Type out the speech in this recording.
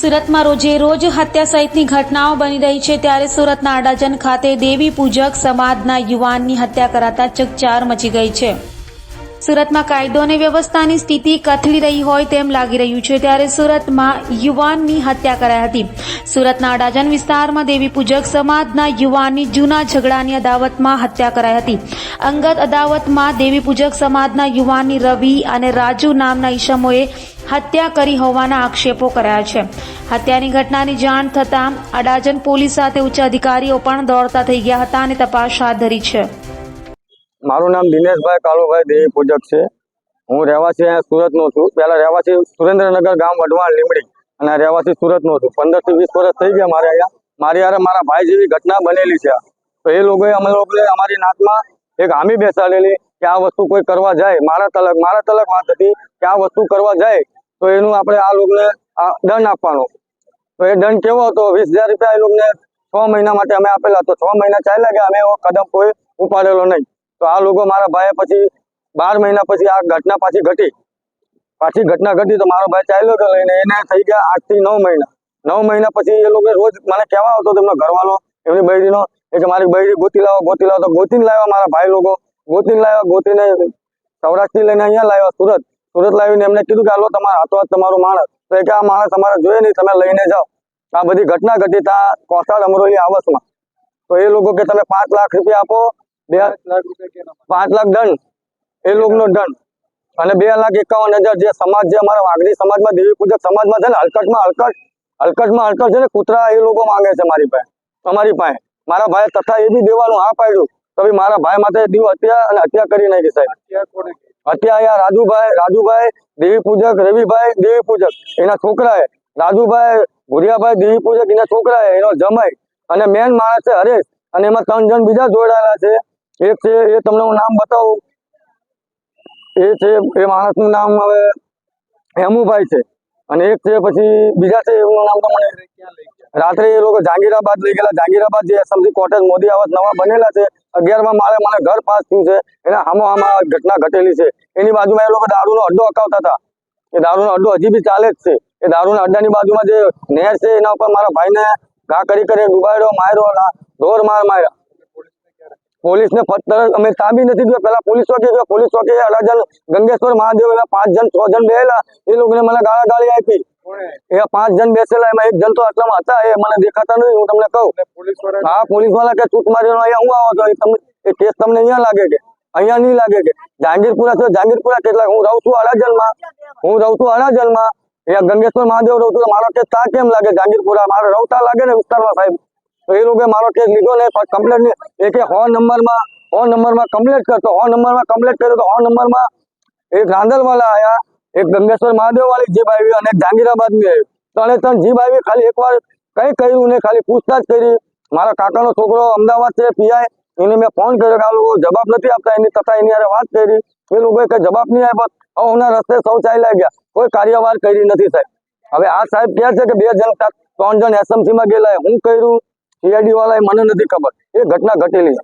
સુરતમાં રોજે રોજ હત્યા સહિતની ઘટનાઓ બની રહી છે. ત્યારે સુરતના અડાજન ખાતે દેવી પૂજક સમાજના યુવાનની હત્યા કરાતા ચકચાર મચી ગઈ છે. સુરતમાં કાયદો અને વ્યવસ્થાની સ્થિતિ કથળી રહી હોય તેમ લાગી રહ્યું છે ત્યારે સુરતમાં યુવાનની હત્યા કરાઈ હતી. સુરતના અડાજન વિસ્તારમાં દેવી પૂજક સમાજના યુવાનની જૂના ઝઘડાની અદાવતમાં હત્યા કરાઈ હતી. અંગત અદાવતમાં દેવી પૂજક સમાજના યુવાનની રવિ અને રાજુ નામના ઈસમોએ હત્યા કરી હોવાના આક્ષેપો કર્યા છે. હત્યાની ઘટનાની જાણ થતાં અડાજન પોલીસ સાથે ઉચ્ચ અધિકારીઓ પણ દોડતા થઈ ગયા હતા અને તપાસ હાથ ધરી છે. મારું નામ દિનેશભાઈ કાલુભાઈ દેવી પૂજક છે. હું રહેવાસી અહીંયા સુરતનો છું. પહેલાં રહેવાસી સુરેન્દ્રનગર ગામ વઢવાણ લીમડી અને રહેવાસી સુરતનો છું. પંદરથી વીસ વર્ષ થઈ ગયા મારે અહીંયા. મારી યારે મારા ભાઈ જેવી ઘટના બનેલી છે તો એ લોકોએ અમે લોકોએ અમારી નાતમાં એક હામી બેસાડેલી કે આ વસ્તુ કોઈ કરવા જાય. મારા તલક મારા તલક વાત હતી કે આ વસ્તુ કરવા જાય, તો એનું આપણે આ લોકોને આ દંડ આપવાનો. તો એ દંડ કેવો હતો? વીસ હજાર રૂપિયા એ લોકોને છ મહિના માટે અમે આપેલા. તો છ મહિના ચાલ્યા ગયા. અમે એવો કદમ કોઈ ઉપાડેલો નહીં. તો આ લોકો મારા ભાઈએ પછી બાર મહિના પછી આ ઘટના પાછી ઘટી. પાછી ઘટના ઘટી તો મારો ભાઈ ચાલ્યો તો લઈને એને થઈ ગયા આઠથી નવ મહિના. નવ મહિના પછી એ લોકો રોજ મને કહેવા આવતો તેમનો ઘરવાળો, એમની બૈરીનો, એ મારી બૈરી ગોતી લાવો ગોતી લાવો. તો ગોતીને લાવ્યા મારા ભાઈ લોકો. ગોતીને લાવ્યા, ગોતીને સૌરાષ્ટ્રથી લઈને અહીંયા લાવ્યા સુરત. સુરત લાવીને એમને કીધું કે, હાલો, તમારા હાથો હાથ તમારો માણસ. તો એ કે, આ માણસ તમારે જોઈએ નહીં, તમે લઈને જાઓ. આ બધી ઘટના ઘટી તા કોસાડ અમરોલી આવસમાં. તો એ લોકો કે, તમે પાંચ લાખ રૂપિયા આપો બે પાંચ લાખ દંડ. એ લોકોનો દંડ. અને બે લાખ એકાવન હજાર જે સમાજ જે અમારા વાઘરી સમાજમાં દેવી પૂજક સમાજમાં છે ને હલકટમાં હલકટ હલકટમાં હલકટ છે ને કૂતરા એ લોકો માંગે છે મારી પાસે અમારી પાસે. મારા ભાઈ તથા એ બી દેવાનું હા પાડ્યું. તો બી મારા ભાઈ માટે દીવ હત્યા અને હત્યા કરી નાખી સાહેબ. હત્યા અહીંયા રાજુભાઈ રાજુભાઈ દેવી પૂજક રવિભાઈ દેવી પૂજક એના છોકરાએ. રાજુભાઈ ભુરિયાભાઈ દેવી પૂજક એના છોકરાએ એનો જમાઈ. અને મેન માણસ છે હરેશ. અને એમાં ત્રણ જણ બીજા જોડાયેલા છે. એક છે, એ તમને હું નામ બતાવું. એ છે, એ માણસનું નામ હવે હેમુભાઈ છે. અને એક છે, પછી બીજા છે એમનું નામ તો મને રાત્રે એ લોકો જાગીરાબાદ લઈ ગયેલા. જાગીરાબાદ જે એસએમસી કોટેજ મોદી આવાસ નવા બનેલા છે. અગિયારમાં મારે મને ઘર પાસ થયું છે. એના હામો હામા ઘટના ઘટેલી છે. એની બાજુમાં એ લોકો દારૂનો અડ્ડો અકાવતા હતા. એ દારૂનો અડ્ડો હજી બી ચાલે જ છે. એ દારૂના અડ્ડાની બાજુમાં જે નહેર છે, એના ઉપર મારા ભાઈને ઘા કરી કરી ડુબાડ્યો માર્યો ઢોર માર માર્યા. પોલીસને પત્તર અમે ત્યાં નથી જોયા પેલા પોલીસ ચોકી ગયો પોલીસ ચોકી જણ ગંગેશ્વર મહાદેવ એના પાંચ જણ છ જણ બેહેલા. એ લોકોને મને ગાળા ગાળી આપી. એ પાંચ જણ બેસેલા એમાં એક જણ તો આટલામાં હતા એ મને દેખાતા નથી હું તમને કહું. હા પોલીસવાળા કે ચૂક મારીનો અહીંયા હું આવો છો એ તમને એ કેસ તમને અહીંયા લાગે કે? અહીંયા નહીં લાગે કે? જહાંગીરપુરા છે જહાંગીરપુરા કેટલા હું રહું છું અડાજણમાં. હું રહું છું અડાજણમાં. અહીંયા ગંગેશ્વર મહાદેવ રહું છું મારો કેસ તા કેમ લાગે? જહાંગીરપુરા મારો તા લાગે ને વિસ્તારમાં સાહેબ? તો એ લોકોએ મારો કેસ લીધો ને કમ્પ્લેટ એક કે હો નંબરમાં હો નંબરમાં કમ્પ્લેટ કરતો હો નંબરમાં કમ્પ્લેટ કર્યો તો હો નંબરમાં એક રાંદલવાલા આયા, એક ગંગેશ્વર મહાદેવ વાળી જીપ આવી અને એક જહાંગીરાબાદની આવી. ત્રણે ત્રણ જીપ આવી, ખાલી એકવાર કઈ કર્યું ને ખાલી પૂછતાછ કરી. મારા કાકાનો છોકરો અમદાવાદ છે, પીઆઈ. એને મેં ફોન કર્યો કે આ લોકો જવાબ નથી આપતા, એની તથા એની યારે વાત કરી. એ લોકોએ કઈ જવાબ નહીં આપ્યો. હવના રસ્તે સૌ ચાલ્યા ગયા. કોઈ કાર્યવાહી કરી નથી સાહેબ. હવે આ સાહેબ કહે છે કે બે જણ ત્રણ જણ એસએમસીમાં ગયેલા હું કર્યું? સીઆઈડી વાળા મને નથી ખબર. એ ઘટના ઘટેલી.